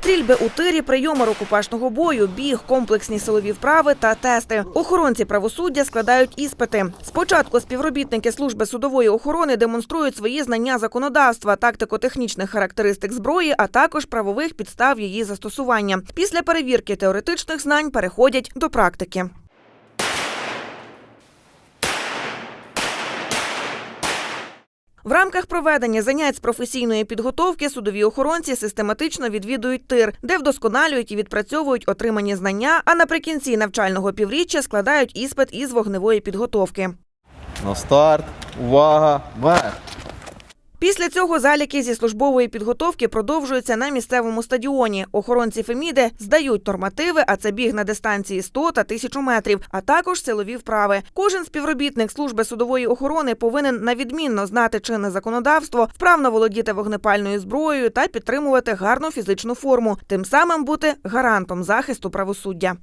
стрільби у тирі, прийоми рукопашного бою, біг, комплексні силові вправи та тести. Охоронці правосуддя складають іспити. Спочатку співробітники служби судової охорони демонструють свої знання законодавства, тактико-технічних характеристик зброї, а також правових підстав її застосування. Після перевірки теоретичних знань переходять до практики. В рамках проведення занять з професійної підготовки судові охоронці систематично відвідують тир, де вдосконалюють і відпрацьовують отримані знання, а наприкінці навчального півріччя складають іспит із вогневої підготовки. На старт, увага, вверх. Після цього заліки зі службової підготовки продовжуються на місцевому стадіоні. Охоронці Феміди здають нормативи, а це біг на дистанції 100 та 1000 метрів, а також силові вправи. Кожен співробітник служби судової охорони повинен на відмінно знати чинне законодавство, вправно володіти вогнепальною зброєю та підтримувати гарну фізичну форму, тим самим бути гарантом захисту правосуддя.